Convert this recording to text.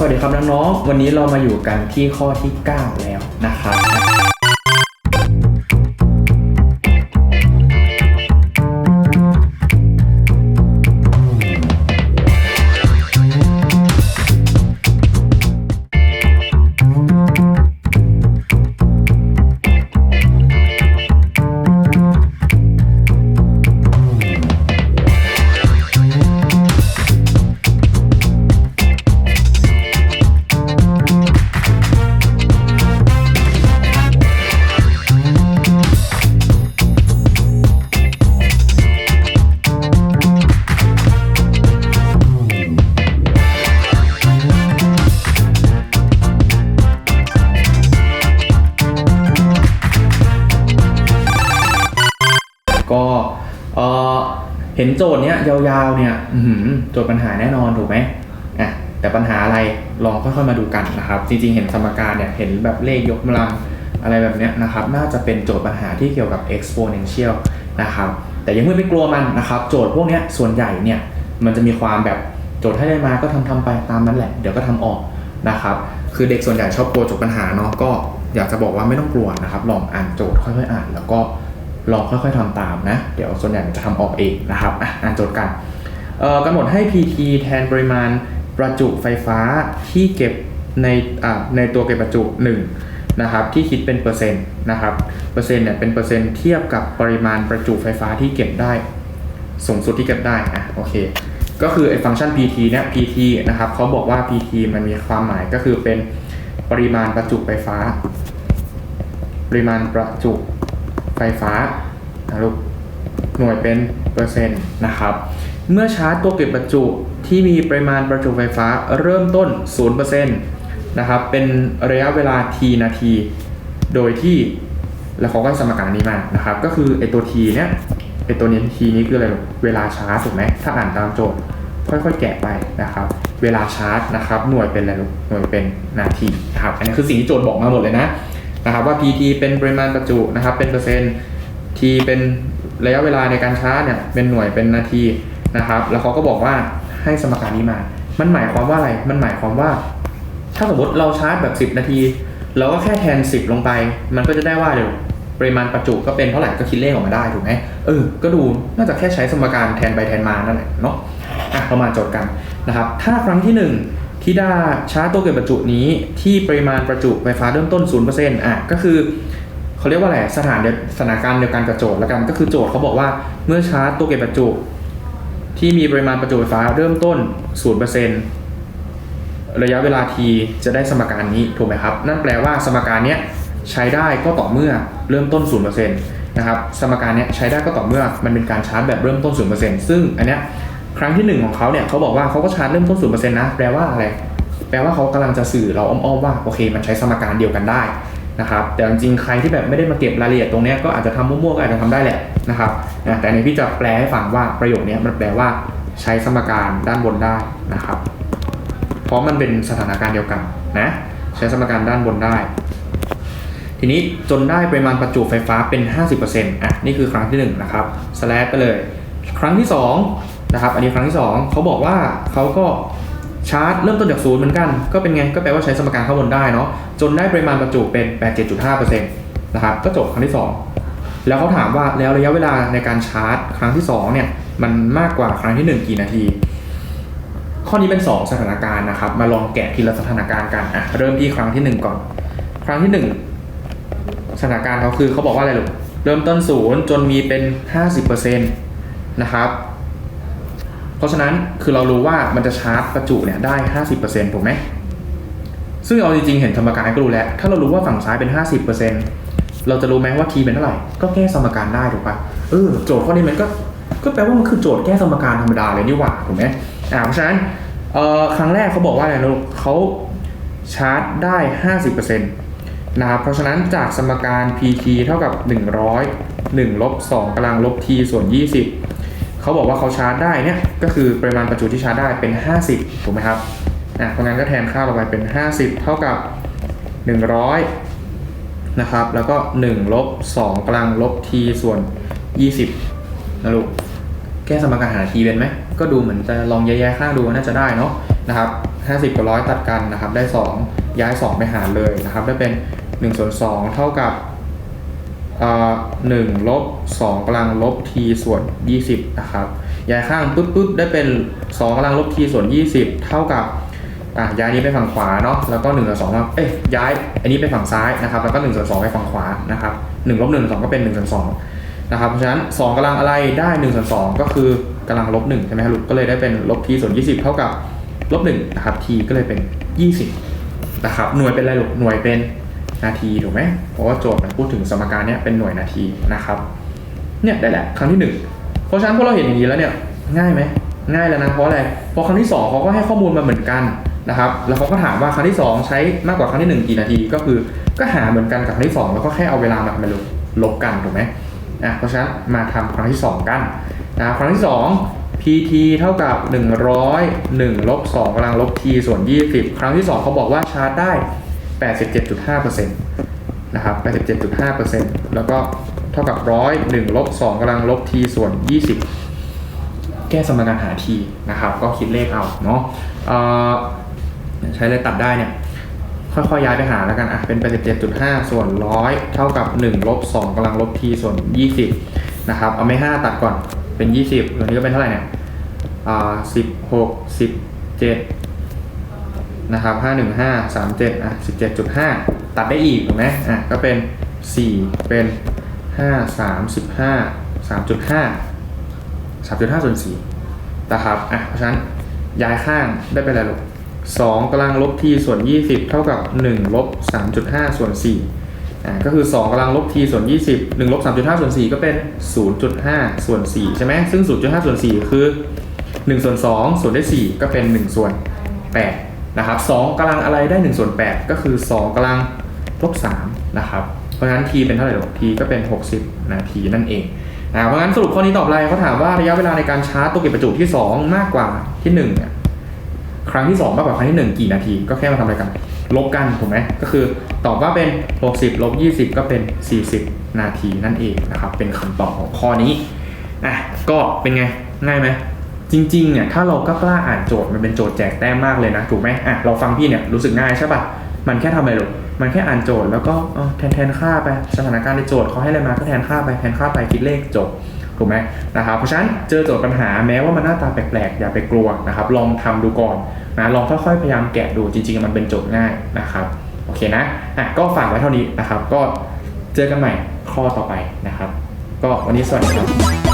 สวัสดีครับน้องๆวันนี้เรามาอยู่กันที่ข้อที่ 9 แล้วนะครับ เห็นโจทย์เนี้ยยาวๆเนี่ยโจทย์ปัญหาแน่นอนถูกไหมอะแต่ปัญหาอะไรลองค่อยๆมาดูกันนะครับ จริงๆเห็นสมการเนี่ยเห็นแบบเลขยกกำลังอะไรแบบเนี้ยนะครับ น่าจะเป็นโจทย์ปัญหาที่เกี่ยวกับ exponential นะครับแต่ยังไม่ไปกลัวมันนะครับโจทย์พวกเนี้ยส่วนใหญ่เนี่ยมันจะมีความแบบโจทย์ให้ได้มาก็ทำทำไปตามนั้นแหละ เดี๋ยวก็ทำออกนะครับคือเด็กส่วนใหญ่ชอบกลัวโจทย์ปัญหาเนาะก็อยากจะบอกว่าไม่ต้องกลัวนะครับลองอ่านโจทย์ค่อยๆอ่าน แล้วก็ ลองค่อยๆทำตามนะ เดี๋ยวส่วนใหญ่จะทำออกเองนะครับอะอ่านโจทย์กันเอ่อกำหนดให้ PT แทนปริมาณประจุไฟฟ้าที่เก็บในอ่าในตัวเก็บประจุ1นะครับที่คิดเป็นเปอร์เซ็นต์นะครับเปอร์เซ็นต์เนี่ยเป็นเปอร์เซ็นต์เทียบกับปริมาณประจุไฟฟ้าที่เก็บได้ สูงสุดที่เก็บได้อะโอเคก็คือไอ้ฟังก์ชัน PT เนี่ย PT นะครับเขาบอกว่า PT มันมีความหมายก็คือเป็นปริมาณประจุไฟฟ้า ปริมาณประจุไไฟฟ้านะลูกหน่วยเป็นเปอร์เซ็นต์นะครับ เมื่อชาร์จตัวเก็บประจุที่มีปริมาณประจุไฟฟ้าเริ่มต้น 0%นะครับเป็นระยะเวลา t นาที โดยที่แล้วเขาก็สมการนี้มานะครับ ก็คือไอตัว t เนี้ยไอตัวนี้ t นี้คืออะไรลูกเวลาชาร์จถูกไหมถ้าอ่านตามโจทย์ ค่อยๆ แกะไปนะครับ เวลาชาร์จนะครับ หน่วยเป็นอะไรลูกหน่วยเป็นนาทีนะครับ อันนี้คือสิ่งที่โจทย์บอกมาหมดเลยนะ นะครับว่า PT เป็นปริมาณประจุนะครับเป็นเปอร์เซ็นต์ T เป็นระยะเวลาในการชาร์จเนี่ยเป็นหน่วยเป็นนาทีนะครับ แล้วเขาก็บอกว่าให้สมการนี้มา มันหมายความว่าอะไร มันหมายความว่า ถ้าสมมติเราชาร์จแบบ 10 นาที เราก็แค่แทน 10 ลงไป มันก็จะได้ว่าเดี๋ยวปริมาณประจุก็เป็นเท่าไหร่ก็คิดเลขออกมาได้ถูกไหมเออ ก็ดูน่าจะแค่ใช้สมการแทนไปแทนมานั่นแหละเนาะอะเรามาโจทย์กันนะครับ ถ้าครั้งที่ 1 ที่ได้ชาร์จตัวเก็บประจุนี้ที่ปริมาณประจุไฟฟ้าเริ่มต้น 0%อะก็คือเขาเรียกว่าอะไรสถานเดสถานการณ์เดียวกันกับโจทย์แล้วกันก็คือโจทย์เขาบอกว่าเมื่อชาร์จตัวเก็บประจุ ที่มีปริมาณประจุไฟฟ้าเริ่มต้น 0%ระยะเวลา t จะได้สมการนี้ถูกไหมครับ นั่นแปลว่าสมการเนี้ยใช้ได้ก็ต่อเมื่อเริ่มต้น 0%นะครับสมการเนี้ยใช้ได้ก็ต่อเมื่อมันเป็นการชาร์จแบบเริ่มต้น 0%ซึ่งอันเนี้ย ครั้งที่หนึ่งของเขาเนี่ยเขาบอกว่าเขาก็ชาร์จเริ่มต้น0%นเปอร์เซ็นต์นะแปลว่าอะไรแปลว่าเขากำลังจะสื่อเราอ้อมๆว่าโอเค มันใช้สมการเดียวกันได้นะครับแต่จริงๆใครที่แบบไม่ได้มาเก็บรายละเอียดตรงนี้ก็อาจจะทำมั่วๆก็อาจจะทำได้แหละนะครับนะแต่อันพี่จะแปลให้ฟังว่าประโยคนี้มันแปลว่าใช้สมการด้านบนได้นะครับเพราะมันเป็นสถานการณ์เดียวกันนะใช้สมการด้านบนได้ ทีนี้จนได้ปริมาณประจุไฟฟ้าเป็น 50%อะนี่คือครั้งที่1นะครับสแลปไปเลย ครั้งที่ 2 นะครับ อันนี้ครั้งที่ 2เขาบอกว่าเขาก็ชาร์จเริ่มต้นจากศูนย์เหมือนกัน ก็เป็นไง ก็แปลว่าใช้สมการข้างบนได้เนาะ จนได้ปริมาณประจุเป็น 87.5%นะครับ ก็จบครั้งที่ 2 แล้วเขาถามว่าแล้วระยะเวลาในการชาร์จ ครั้งที่ 2 เนี่ย มันมากกว่าครั้งที่ 1 กี่นาที ข้อนี้เป็น 2 สถานการณ์นะครับ มาลองแกะทีละสถานการณ์กัน อะ เริ่มที่ครั้งที่ 1 ก่อน ครั้งที่ 1 สถานการณ์เขาคือเขาบอกว่าอะไรลูก เริ่มต้นศูนย์จนมีเป็น 50%นะครับ เพราะฉะนั้นคือเรารู้ว่ามันจะชาร์จประจุเนี่ยได้ 50%ถูกไหมซึ่งเอาจริงๆ เห็นสมการก็รู้แล้ว ถ้าเรารู้ว่าฝั่งซ้ายเป็น 50%เราจะรู้ไหมว่า t เป็นเท่าไหร่ ก็แก้สมการได้ถูกปะเออโจทย์ข้อนี้มันก็ ก็แปลว่ามันคือโจทย์แก้สมการธรรมดาเลยนี่หว่าถูกไหมอ่าเพราะฉะนั้นเอ่อครั้งแรกเขาบอกว่าอะไรนะลูกเขาชาร์จได้ 50%นะครับเพราะฉะนั้นจากสมการ pt เท่ากับ 100 1ลบ2กำลังลบ t ส่วน 20 เขาบอกว่าเขาชาร์จได้เนี่ยก็คือปริมาณประจุที่ชาร์จได้เป็น 50 ถูกไหมครับอะเพราะงั้นก็แทนค่าลงไปเป็น 50 เท่ากับ 100 นะครับ แล้วก็ 1 ลบ 2กำลังลบ t ส่วน 20 นะลูก แก้สมการหา t เป็นไหม ก็ดูเหมือนจะลองแย่ๆข้างดูน่าจะได้เนาะนะครับ 50 กับร้อยตัดกันนะครับ ได้ 2 ย้าย 2 ไปหารเลยนะครับ ได้เป็น1ส่วน2เท่ากับ หนึ่งลบสองกำลังลบ t ส่วน 20 นะครับย้ายข้างปุ๊บปุ๊บได้เป็น 2กำลังลบ t ส่วน 20 เท่ากับอะย้ายนี้ไปฝั่งขวาเนาะแล้วก็1ส่วน2มาเอ้ยย้ายอันนี้ไปฝั่งซ้ายนะครับแล้วก็1ส่วน2ไปฝั่งขวานะครับ1ลบ1ส่วน2ก็เป็น1ส่วน2นะครับเพราะฉะนั้น2กำลังอะไรได้1ส่วน2ก็คือกำลังลบ1ใช่ไหมครับลูกก็เลยได้เป็นลบ t ส่วน 20 เท่ากับลบ1นะครับ t ก็เลยเป็น 20นะครับหน่วยเป็นอะไรลูกหน่วยเป็น นาทีถูกไหมเพราะว่าโจทย์มันพูดถึงสมการเนี้ยเป็นหน่วยนาทีนะครับเนี่ยได้แหละครั้งที่หนึ่งเพราะฉะนั้นพอเราเห็นอย่างนี้แล้วเนี่ยง่ายไหมง่ายแล้วนะเพราะอะไรเพราะครั้งที่สองเขาก็ให้ข้อมูลมาเหมือนกันนะครับแล้วเขาก็ถามว่าครั้งที่สองใช้มากกว่าครั้งที่หนึ่งกี่นาที ก็คือก็หาเหมือนกันกับครั้งที่สองแล้วก็แค่เอาเวลามามาลบลบกันถูกไหมอะเพราะฉะนั้นมาทำครั้งที่สองกันนะครั้งที่สอง pt เท่ากับ 100 1ลบ2กำลังลบ t ส่วน 20 ครั้งที่ 2เขาบอกว่าชาร์จได้ 87.5%นะครับ87.5%แล้วก็เท่ากับ100 1ลบ2กำลังลบ t ส่วน 20 แก้สมการหา t นะครับ ก็คิดเลขเอาเนาะใช้เลยตัดได้เนี่ยค่อยๆย้ายไปหาแล้วกันอะเป็น 87.5 ส่วน100เท่ากับ1ลบ2กำลังลบ t ส่วน 20 นะครับ เอาไม่ 5 ตัดก่อนเป็น 20ตัวนี้ก็เป็นเท่าไหร่เนี่ยอ่า16 17 นะครับ515 37อะ17.5ตัดได้อีกถูกไหมอะก็เป็น4เป็น5 35 3.5 3.5ส่วน4นะครับอะเพราะฉะนั้นย้ายข้างได้เป็นอะไรลูก2กำลังลบ t ส่วน20เท่ากับ1ลบ3.5ส่วน4อ่าก็คือ 2กำลังลบ t ส่วน 20 1ลบ3.5 ส่วน 4 ก็เป็น 0.5 ส่วน 4 ใช่ไหมซึ่ง 0.5 ส่วน 4 คือ 1 ส่วน 2 ส่วนได้4ก็เป็น 1 ส่วน 8 นะครับ2กำลังอะไรได้1ส่วน8ก็คือ 2กำลังลบ3นะครับเพราะฉะนั้น t เป็นเท่าไหร่ลูก t ก็เป็น 60 นาทีนั่นเองนะเพราะฉะนั้นสรุปข้อนี้ตอบอะไรเขาถามว่าระยะเวลาในการชาร์จตัวเก็บประจุที่ 2 มากกว่าที่1เนี่ยครั้งที่ 2 มากกว่าครั้งที่ 1 กี่นาที ก็แค่มาทำอะไรกัน ลบกันถูกไหมก็คือตอบว่าเป็น 60ลบ20 ก็เป็น 40 นาทีนั่นเองนะครับเป็นคำตอบของข้อนี้อะก็เป็นไงง่ายไหม จริงๆเนี่ยถ้าเราก็กล้าอ่านโจทย์มันเป็นโจทย์แจกแต้มมากเลยนะถูกไหมอะเราฟังพี่เนี่ยรู้สึกง่ายใช่ป่ะมันแค่ทำอะไรหรอกมันแค่อ่านโจทย์แล้วก็เออแทนแทนค่าไปสถานการณ์ในโจทย์เขาให้อะไรมาก็แทนค่าไปแทนค่าไปคิดเลขจบถูกไหมนะครับเพราะฉะนั้นเจอโจทย์ปัญหาแม้ว่ามันหน้าตาแปลกๆอย่าไปกลัวนะครับ ลองทำดูก่อนนะลองค่อยๆพยายามแกะดูจริงๆมันเป็นโจทย์ง่ายนะครับโอเคนะอะก็ฝากไว้เท่านี้นะครับ ก็เจอกันใหม่ข้อต่อไปนะครับ ก็วันนี้สวัสดีครับ